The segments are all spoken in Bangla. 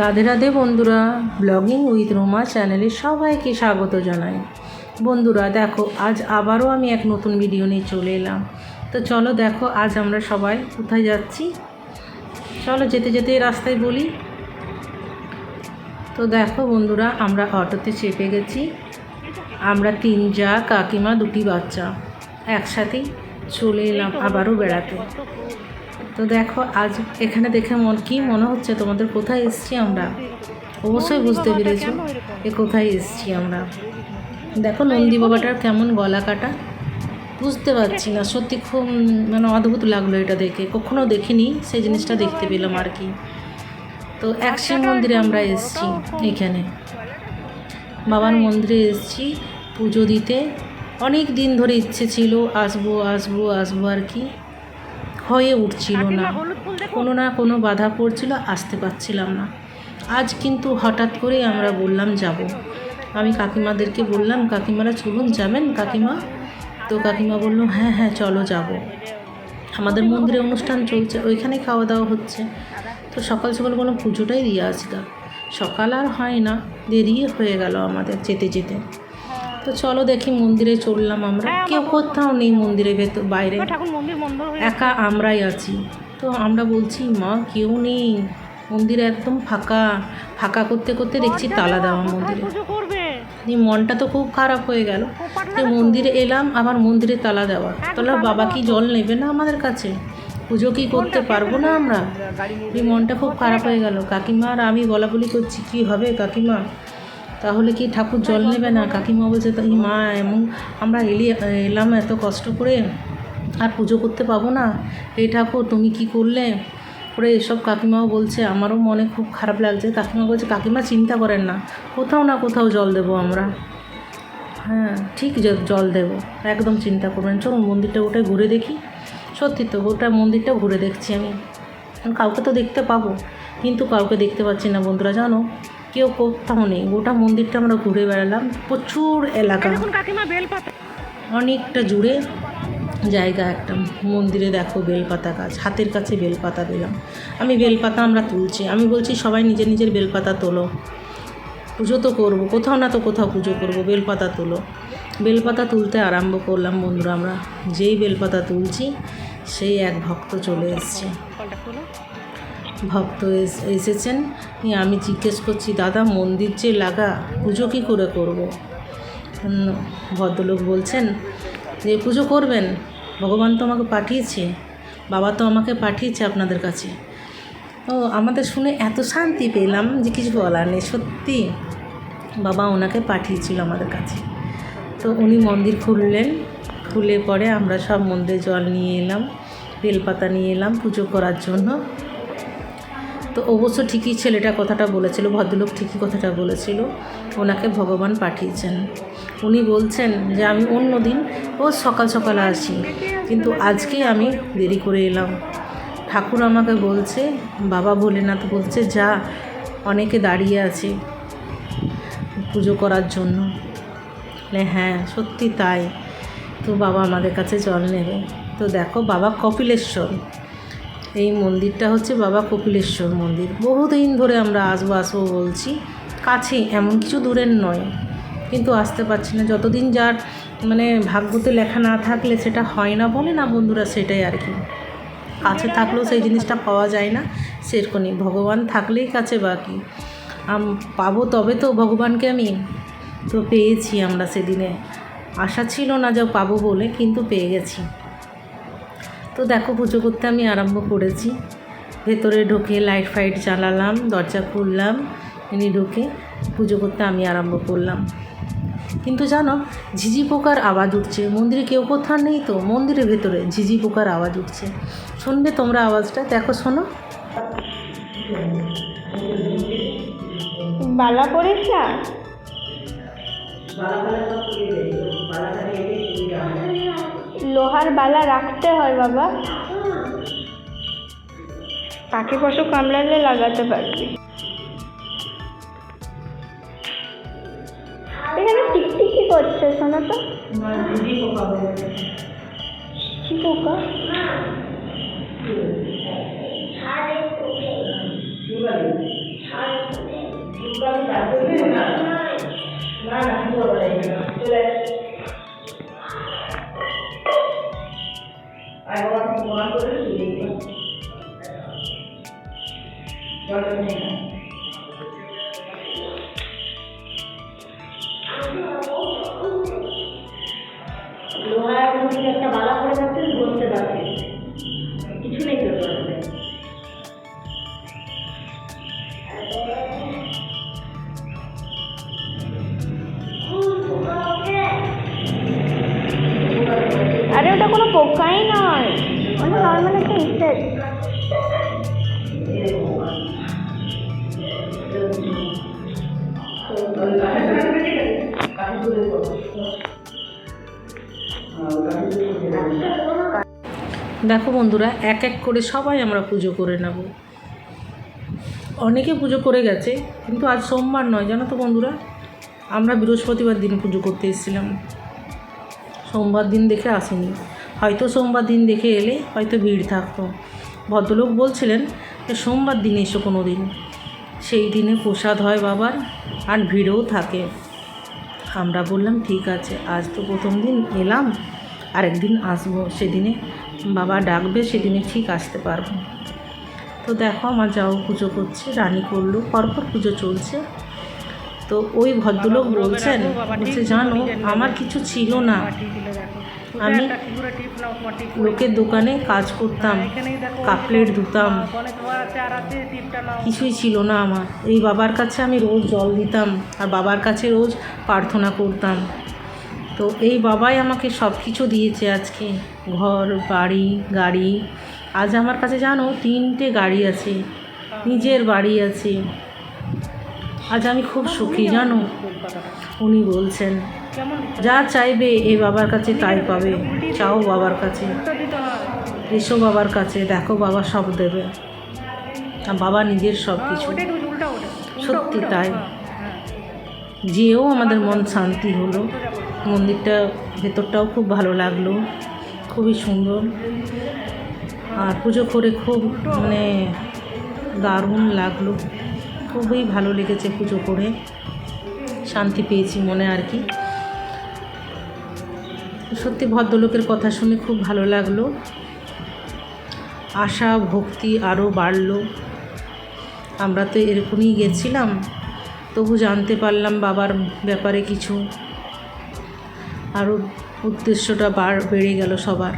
রাধে রাধে বন্ধুরা ব্লগিং উইথ রোমা চ্যানেলে সবাইকে স্বাগত জানাই। বন্ধুরা, দেখো, আজ আবারও আমি এক নতুন ভিডিও নিয়ে চলে এলাম। তো চলো দেখো, আজ আমরা সবাই কোথায় যাচ্ছি? চলো যেতে যেতে রাস্তায় বলি। তো দেখো বন্ধুরা, আমরা অটোতে চেপে গেছি। আমরা তিন যা, কাকিমা, দুটি বাচ্চা একসাথেই চলে এলাম আবারও বেড়াতে। তো দেখো, আজ এখানে দেখে মন কি মনে হচ্ছে তোমাদের? কোথায় এসছি আমরা? অবশ্যই বুঝতে পেরেছ এ কোথায় এসছি আমরা। দেখো, নন্দী বাবাটার কেমন গলা কাটা। বুঝতে পারছি না, সত্যি খুব মানে অদ্ভুত লাগল এটা দেখে। কখনো দেখিনি, সেই জিনিসটা দেখতে পেলাম আর কি। তো এক মন্দিরে আমরা এসছি এখানে। বাবার মন্দিরে এসছি পুজো দিতে। অনেক দিন ধরে ইচ্ছে ছিল, আসব আসব আসব আর কি। হয়ে উঠছিল না। কোনো না কোনো বাধা পড়ছিল আসতে পারছিলাম না। আজ কিন্তু হঠাৎ করে আমরা বললাম যাব। আমি কাকিমাদেরকে বললাম কাকিমারা চলুন যাবেন কাকিমা? তো কাকিমা বলল হ্যাঁ হ্যাঁ চলো যাব। আমাদের মন্দিরে অনুষ্ঠান চলছে ওইখানে খাওয়া দাওয়া হচ্ছে। তো সকাল সকাল কোনো পুজোটাই দিয়ে আসতাম সকাল আর হয় না দেরি হয়ে গেল আমাদের যেতে যেতে। তো চলো দেখি মন্দিরে চললাম আমরা। কেউ কোথাও নেই মন্দিরের ভেতর বাইরে। একা আমরাই আছি। তো আমরা বলছি মা কেউ নেই। মন্দির একদম ফাঁকা। ফাঁকা করতে করতে দেখছি তালা দেওয়া মন্দিরে। দিয়ে মনটা তো খুব খারাপ হয়ে গেল। যে মন্দিরে এলাম আবার মন্দিরে তালা দেওয়া। তাহলে বাবা কি জল নেবে না আমাদের কাছে? পুজো কি করতে পারব না আমরা? এই মনটা খুব খারাপ হয়ে গেল। কাকিমা আর আমি বলা বলি করছি কী হবে কাকিমা? তাহলে কি ঠাকুর জল নেবে না? কাকিমা বলছে তাই মা এমন আমরা এলি এলাম এত কষ্ট করে। আর পুজো করতে পাবো না? এই ঠাকুর তুমি কি করলে? করে এসব কাকিমাও বলছে আমারও মনে খুব খারাপ লাগছে। কাকিমা বলছে কাকিমা চিন্তা করেন না কোথাও না কোথাও জল দেবো আমরা। হ্যাঁ ঠিক জল দেবো একদম চিন্তা করবেন চলুন মন্দিরটা ওটা ঘুরে দেখি। সত্যি তো ওটা মন্দিরটা ঘুরে দেখছি আমি। কাউকে তো দেখতে পাবো কিন্তু কাউকে দেখতে পাচ্ছি না বন্ধুরা জানো? কেউ কোথাও নেই। গোটা মন্দিরটা আমরা ঘুরে বেড়ালাম। প্রচুর এলাকা। অনেকটা জুড়ে জায়গা একটা। মন্দিরে দেখো বেলপাতা গাছ, হাতের কাছে বেলপাতা দিলাম। আমি বেলপাতা আমরা তুলছি। আমি বলছি, সবাই নিজের নিজের বেলপাতা তোলো। পুজো তো করব, কোথাও না তো কোথাও পুজো করব, বেলপাতা তোলো। বেলপাতা তুলতে আরম্ভ করলাম বন্ধুরা আমরা। যেই বেলপাতা তুলছি, সেই এক ভক্ত চলে এসছে। ভক্ত এস- এসেছেন। আমি জিজ্ঞেস করছি, দাদা, মন্দির যে লাগা, পুজো কী করে করব? ভদ্রলোক বলছেন যে পুজো করবেন? ভগবান তো আমাকে পাঠিয়েছে, বাবা তো আমাকে পাঠিয়েছে আপনাদের কাছে। ও আমাদের শুনে এত শান্তি পেলাম যে কিছু বলার নেই, সত্যি। বাবা ওনাকে পাঠিয়েছিল আমাদের কাছে। তো উনি মন্দির খুললেন, খুলে পরে আমরা সব মন্দিরে জল নিয়ে এলাম, বেলপাতা নিয়ে এলাম পুজো করার জন্য। তো অবশ্য ঠিকই ছেলেটা কথাটা বলেছিল, ভদ্রলোক ঠিকই কথাটা বলেছিল। ওনাকে ভগবান পাঠিয়েছেন। উনি বলছেন যে, আমি অন্য দিন, ও সকাল সকাল আসি, কিন্তু আজকে আমি দেরি করে এলাম। ঠাকুর আমাকে বলছে, বাবা ভোলেনাথ বলছে, যা, অনেকে দাঁড়িয়ে আছে পুজো করার জন্য। হ্যাঁ সত্যি তাই। তো বাবা আমাদের কাছে জল নেবে। তো দেখো, বাবা কপিলেশ্বর। এই মন্দিরটা হচ্ছে বাবা কপিলেশ্বর মন্দির। বহুদিন ধরে আমরা আসব আসব বলছি। কাছে, এমন কিছু দূরের নয়। কিন্তু আসতে পারছি না। যতদিন যার মানে ভাগ্যতে লেখা না থাকলে সেটা হয় না বলে না বন্ধুরা, সেটাই আর কি। কাছে থাকলেও সেই জিনিসটা পাওয়া যায় না। সেরকমই ভগবান থাকলেই কাছে বাকি। আম, পাবো তবে তো ভগবানকে আমি। তো পেয়েছি আমরা সেদিনে। আশা ছিল না যে পাবো বলে, কিন্তু পেয়ে গেছি। তো দেখো পুজো করতে আমি আরম্ভ করেছি। ভেতরে ঢুকে লাইট ফাইট জ্বালালাম দরজা খুললাম ইনি ঢুকে পুজো করতে আমি আরম্ভ করলাম। কিন্তু জানো ঝিঝি পোকার আওয়াজ উঠছে। মন্দিরে কেউ কোথাও নেই তো? মন্দিরের ভেতরে ঝিঝি পোকার আওয়াজ উঠছে। শুনবে তোমরা আওয়াজটা? দেখো শোনো। বালা পড়িস না লোহার বালা রাখতে হয় বাবা পাখি পশু কামড়ালে লাগাতে পারবি এখানে টিকটিকি করছে শোনো তো কি পোকা না না লোহা এখন থেকে একটা বালা করে থাকতে বলতে পারছি কিছু নেই তো আরে ওটা কোনো পোকাই নয়। ওটা নর্মাল একটা ইনসেক্ট দেখো বন্ধুরা, এক এক করে সবাই আমরা পুজো করে নেব। অনেকে পুজো করে গেছে, কিন্তু আজ সোমবার নয়, জানো তো বন্ধুরা? আমরা বৃহস্পতিবার দিন পুজো করতে এসেছিলাম। সোমবার দিন দেখে আসেনি। হয়তো সোমবার দিন দেখে এলে হয়তো ভিড় থাকতো। ভদ্রলোক বলছিলেন যে, সোমবার দিন এসো কোনো দিন। সেই দিনে প্রসাদ হয় বাবার, আর ভিড়ও থাকে। আমরা বললাম, ঠিক আছে, আজ তো প্রথম দিন এলাম, আরেকদিন আসব, সেদিনে বাবা ডাকবে, সেদিনে ঠিক আসতে পারব। তো দেখো, আমার যাও পুজো করছে, রানী করল, পরপর পুজো চলছে। তো ওই ভদ্রলোক বলছেন, বলছে, জানো, আমার কিছু ছিল না। আমি লোকের দোকানে কাজ করতাম কাপলেট ধুতাম। কিছুই ছিল না আমার। এই বাবার কাছে আমি রোজ জল দিতাম আর বাবার কাছে রোজ প্রার্থনা করতাম। তো এই বাবাই আমাকে সব কিছু দিয়েছে আজকে। ঘর বাড়ি গাড়ি। আজ আমার কাছে জানো তিনটে গাড়ি আছে। নিজের বাড়ি আছে। আজ আমি খুব সুখী জানো? উনি বলছেন যা চাইবে এই বাবার কাছে তাই পাবে। চাও বাবার কাছে। এসো বাবার কাছে দেখো বাবা সব দেবে। আর বাবা নিজের সব কিছু। সত্যি তাই। যেও আমাদের মন শান্তি হলো। মন্দিরটা ভেতরটাও খুব ভালো লাগল। খুবই সুন্দর। আর পুজো করে খুব মানে দারুণ লাগল। খুবই ভালো লেগেছে পুজো করে। শান্তি পেয়েছি মনে আর কি। সত্যি ভদ্রলোকের কথা শুনে খুব ভালো লাগল। আশা, ভক্তি আরও বাড়ল। আমরা তো এরকমই গেছিলাম, তবু জানতে পারলাম বাবার ব্যাপারে কিছু। আরও উদ্দেশ্যটা বার বেড়ে গেল সবার।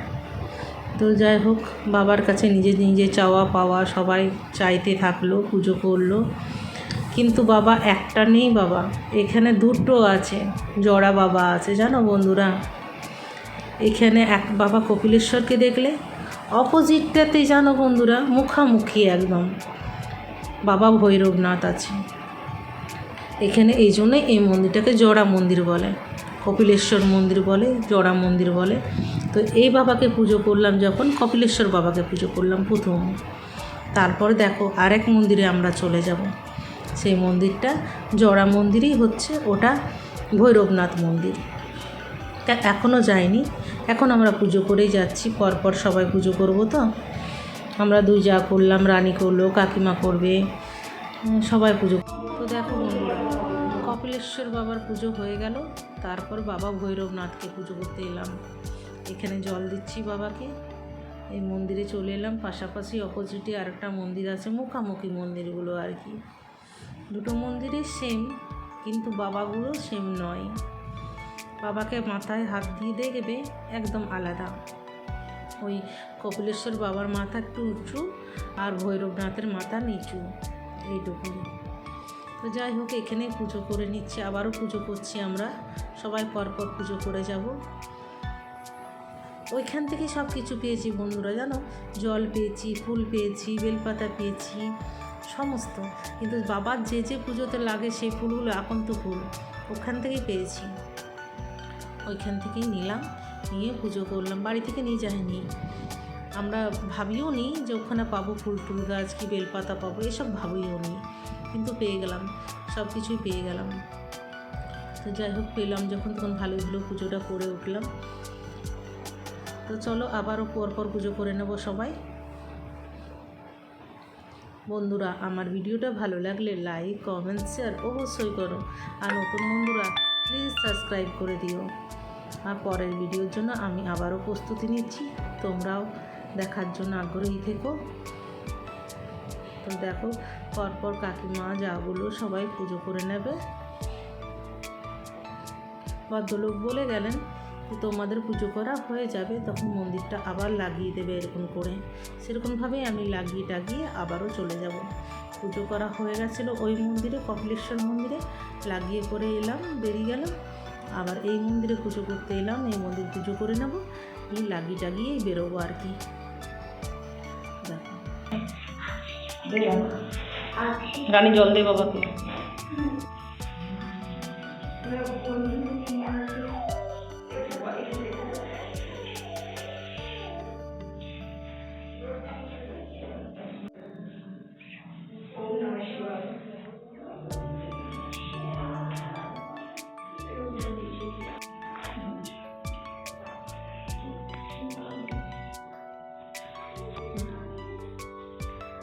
তো যাই হোক, বাবার কাছে নিজে নিজে চাওয়া পাওয়া সবাই চাইতে থাকল, পুজো করল। কিন্তু বাবা একটা নেই বাবা, এখানে দুটো আছে, জড়া বাবা আছে, জানো বন্ধুরা? এখানে এক বাবা কপিলেশ্বরকে দেখলে। অপোজিটটাতে জানো বন্ধুরা, মুখামুখি একদম। বাবা ভৈরবনাথ আছে। এখানে এই জন্যই এই মন্দিরটাকে জড়া মন্দির বলে। কপিলেশ্বর মন্দির বলে, জড়া মন্দির বলে। তো এই বাবাকে পুজো করলাম যখন, কপিলেশ্বর বাবাকে পুজো করলাম প্রথম। তারপর দেখো আরেক মন্দিরে আমরা চলে যাব। সেই মন্দিরটা জড়া মন্দিরই হচ্ছে, ওটা ভৈরবনাথ মন্দির। তা এখনও যায়নি এখন আমরা পুজো করেই যাচ্ছি, পরপর সবাই পুজো করব তো। আমরা দুই যা করলাম, রানী করল, কাকিমা করবে সবাই পুজো তো দেখো কপিলেশ্বর বাবার পুজো হয়ে গেল, তারপর বাবা ভৈরবনাথকে পুজো করতে এলাম। এখানে জল দিচ্ছি বাবাকে, এই মন্দিরে চলে এলাম, পাশাপাশি অপোজিটে আরেকটা মন্দির আছে, মুখামুখি মন্দিরগুলো আর কি। দুটো মন্দিরই সেম কিন্তু বাবাগুলো সেম নয়। বাবাকে মাথায় হাত দিয়ে দেখবে একদম আলাদা। ওই কপিলেশ্বর বাবার মাথা একটু উঁচু আর ভৈরবনাথের মাথা নিচু এইটুকু তো যাই হোক, এখানে পুজো করে নিচ্ছে, আবারও পুজো করছি আমরা। সবাই পরপর পুজো করে যাব। ওইখান থেকে সব কিছু পেয়েছি বন্ধুরা, জানো? জল পেয়েছি, ফুল পেয়েছি, বেলপাতা পেয়েছি, সমস্ত। কিন্তু বাবার যে যে পুজোতে লাগে সেই ফুলগুলো এখন তো ফুল, ওখান থেকেই পেয়েছি। ওইখান থেকেই নিলাম, নিয়ে পুজো করলাম। বাড়ি থেকে নিয়ে যায়নি আমরা ভাবিও নি যে ওখানে পাবো ফুল টুল গাছ কি বেলপাতা পাবো, এসব ভাবিও নি। কিন্তু পেয়ে গেলাম, সব কিছুই পেয়ে গেলাম। তো যাই হোক, পেলাম যখন, তখন ভালো ভালো পুজোটা করে উঠলাম। তো চলো, আবারও পরপর পুজো করে নেব সবাই। বন্ধুরা, আমার ভিডিওটা ভালো লাগলে লাইক কমেন্ট শেয়ার অবশ্যই করো। আর নতুন বন্ধুরা প্লিজ সাবস্ক্রাইব করে দিও। আর পরের ভিডিওর জন্য আমি আবারও প্রস্তুতি নিচ্ছি। তোমরাও দেখার জন্য আগ্রহী থেকো। তো দেখো, পরপর কাকিমা যাগুলো সবাই পুজো করে নেবে। ভদ্রলোক বলে গেলেন, তোমাদের পুজো করা হয়ে যাবে, তখন মন্দিরটা আবার লাগিয়ে দেবে এরকম করে। সেরকমভাবেই আমি লাগিয়ে টাগিয়ে আবারও চলে যাব। পুজো করা হয়ে গেছিল ওই মন্দিরে, কপিলেশ্বর মন্দিরে। লাগিয়ে করে এলাম, বেরিয়ে গেলাম। আবার এই মন্দিরে পুজো করতে এলাম, এই মন্দির পুজো করে নেব। এই লাগিয়ে জাগিয়েই বেরোবো আর কি। রানী জল দে বাবাকে।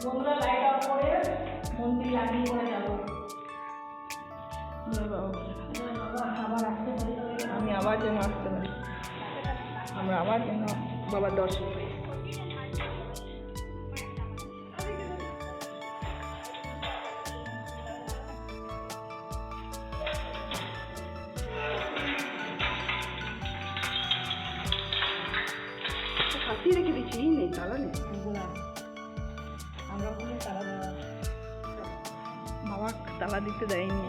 বন্ধুরা লাইট অফ করে মন্দির লাগিয়ে করে যাব। আমি আবার যেন আসতে পারি। আমরা আবার যেন বাবার দর্শন পাই। তালা দিতে দেয়নি।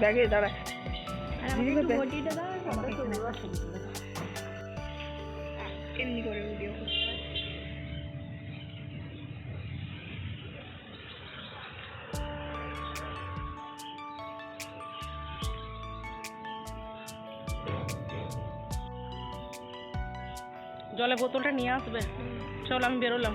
ব্যাগে দাঁড়া। এমনি করে ভিডিও জলে বোতলটা নিয়ে আসবে। চল আমি বেরোলাম।